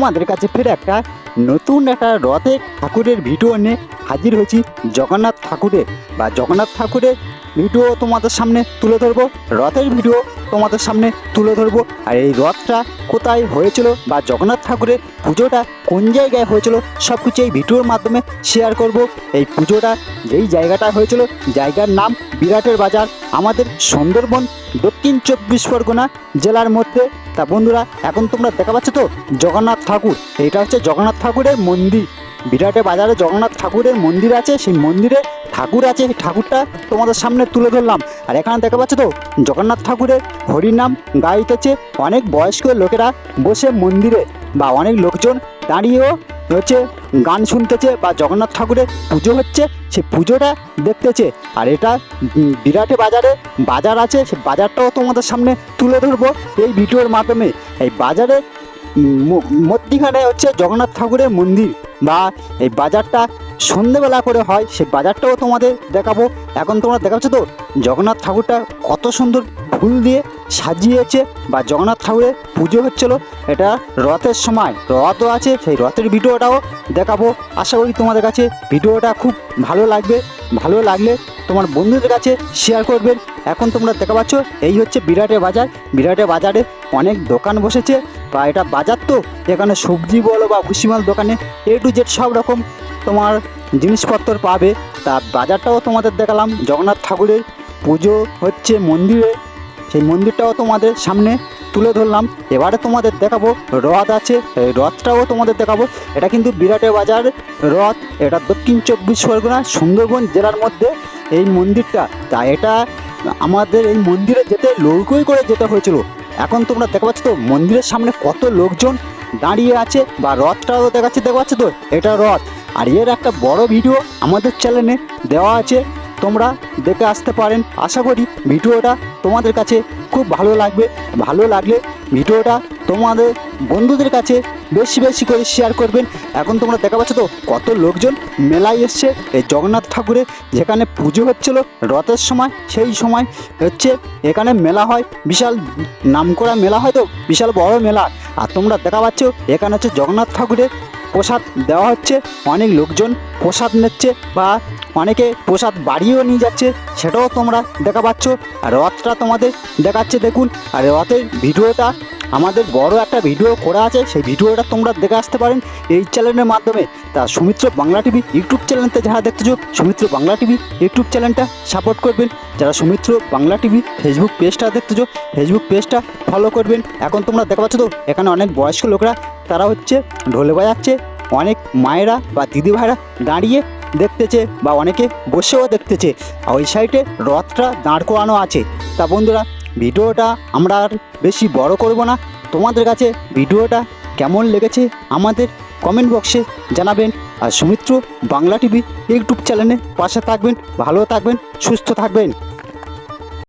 তোমাদের কাছে ফের একটা নতুন একটা রথে ঠাকুরের ভিডিও নিয়ে হাজির হয়েছি জগন্নাথ ঠাকুরের বা জগন্নাথ ঠাকুরের ভিডিও তোমাদের সামনে তুলে ধরবো, রথের ভিডিও তোমাদের সামনে তুলে ধরবো। আর এই রথটা কোথায় হয়েছিল বা জগন্নাথ ঠাকুরের পুজোটা কোন জায়গায় হয়েছিল সব কিছু এই ভিডিওর মাধ্যমে শেয়ার করব। এই পুজোটা যেই জায়গাটা হয়েছিল, জায়গার নাম বিরাটের বাজার। আমাদের সুন্দরবন দক্ষিণ চব্বিশ পরগনা জেলার মধ্যে। তা বন্ধুরা, এখন তোমরা দেখা পাচ্ছ তো, জগন্নাথ ঠাকুর। এটা হচ্ছে জগন্নাথ ঠাকুরের মন্দির। বিরাটে বাজারে জগন্নাথ ঠাকুরের মন্দির আছে, সেই মন্দিরে ঠাকুর আছে, সেই ঠাকুরটা তোমাদের সামনে তুলে ধরলাম। আর এখানে দেখা পাচ্ছ তো, জগন্নাথ ঠাকুরের হরিনাম গাইতেছে অনেক বয়স্ক লোকেরা বসে মন্দিরে বা অনেক লোকজন দাঁড়িয়েও হচ্ছে গান শুনতেছে বা জগন্নাথ ঠাকুরের পুজো হচ্ছে, সে পুজোটা দেখতেছে। আর এটা বিরাটে বাজারে, বাজার আছে, সে বাজারটাও তোমাদের সামনে তুলে ধরবো এই ভিডিওর মাধ্যমে। এই বাজারে মধ্যিখানে হচ্ছে জগন্নাথ ঠাকুরের মন্দির বা এই বাজারটা সন্ধেবেলা করে হয় সেই বাজারটাও তোমাদের দেখাবো। এখন তোমরা দেখাচ্ছ তো, জগন্নাথ ঠাকুরটা কত সুন্দর ফুল দিয়ে সাজিয়েছে বা জগন্নাথ ঠাকুরের পুজো হচ্ছিল এটা রথের সময়। রথও আছে, সেই রথের ভিডিওটাও দেখাবো। আশা করি তোমাদের কাছে ভিডিওটা খুব ভালো লাগবে। ভালো লাগলে তোমার বন্ধুদের কাছে শেয়ার করবেন। এখন তোমরা দেখা পাচ্ছ, এই হচ্ছে বিরাটে বাজার। বিরাটে বাজারে অনেক দোকান বসেছে। বা এটা বাজার তো, এখানে সবজি বলো বা ভুসিমাল দোকানে এ টু জেড সব রকম তোমার জিনিসপত্র পাবে। তা বাজারটাও তোমাদের দেখালাম। জগন্নাথ ঠাকুরের পুজো হচ্ছে মন্দিরে। সেই মন্দিরটাও তোমাদের সামনে তুলে ধরলাম। এবারে তোমাদের দেখাবো রথ আছে, এই রথটাও তোমাদের দেখাবো। এটা কিন্তু বিরাটে বাজার রথ, এটা দক্ষিণ চব্বিশ পরগনা সুন্দরবন জেলার মধ্যে এই মন্দিরটা। তা এটা আমাদের এই মন্দিরে যেতে লৌকোই করে যেতে হয়েছিল। এখন তোমরা দেখা পাচ্ছ তো, মন্দিরের সামনে কত লোকজন দাঁড়িয়ে আছে বা রথটাও দেখাচ্ছে দেখা পাচ্ছ তো? এটা রথ। আর এর একটা বড় ভিডিও আমাদের চ্যানেলে দেওয়া আছে। তোমরা দেখে আসতে পারেন। আশা করি ভিডিওটা তোমাদের কাছে খুব ভালো লাগবে। ভালো লাগলে ভিডিওটা তোমাদের বন্ধুদের কাছে বেশি বেশি করে শেয়ার করবেন। এখন তোমরা দেখা পাচ্ছ তো কত লোকজন মেলায় এসছে। এই জগন্নাথ ঠাকুরের যেখানে পুজো হচ্ছিল রথের সময়, সেই সময় হচ্ছে এখানে মেলা হয়। বিশাল নামকরা মেলা হয় তো, বিশাল বড় মেলা। আর তোমরা দেখা পাচ্ছ এখানে হচ্ছে জগন্নাথ ঠাকুরের প্রসাদ দেওয়া হচ্ছে। অনেক লোকজন প্রসাদ নিচ্ছে বা অনেকে প্রসাদ বাড়িয়েও নিয়ে যাচ্ছে, সেটাও তোমরা দেখা পাচ্ছ। আর রথটা তোমাদের দেখাচ্ছে, দেখুন। আর রথের ভিডিওটা, আমাদের বড় একটা ভিডিও করা আছে, সেই ভিডিওটা তোমরা দেখে আসতে পারেন এই চ্যানেলের মাধ্যমে। তা সুমিত্র বাংলা টিভি ইউটিউব চ্যানেলতে যারা দেখতেছো সুমিত্র বাংলা টিভি ইউটিউব চ্যানেলটা সাপোর্ট করবেন। যারা সুমিত্র বাংলা টিভি ফেসবুক পেজটা দেখতেছো ফেসবুক পেজটা ফলো করবেন। এখন তোমরা দেখা পাচ্ছ তো, এখানে অনেক বয়স্ক লোকরা তারা হচ্ছে ঢোলে বাজাচ্ছে। অনেক মায়েরা বা দিদি ভাইরা দাঁড়িয়ে দেখতেছে বা অনেকে বসেও দেখতেছে। আর ওই সাইডে রথটা দাঁড় করানো আছে। তা বন্ধুরা, ভিডিওটা আমরা আর বেশি বড় করব না। তোমাদের কাছে ভিডিওটা কেমন লেগেছে আমাদের কমেন্ট বক্সে জানাবেন। আর সুমিত্র বাংলা টিভি ইউটিউব চ্যানেলে পাশে থাকবেন, ভালো থাকবেন, সুস্থ থাকবেন।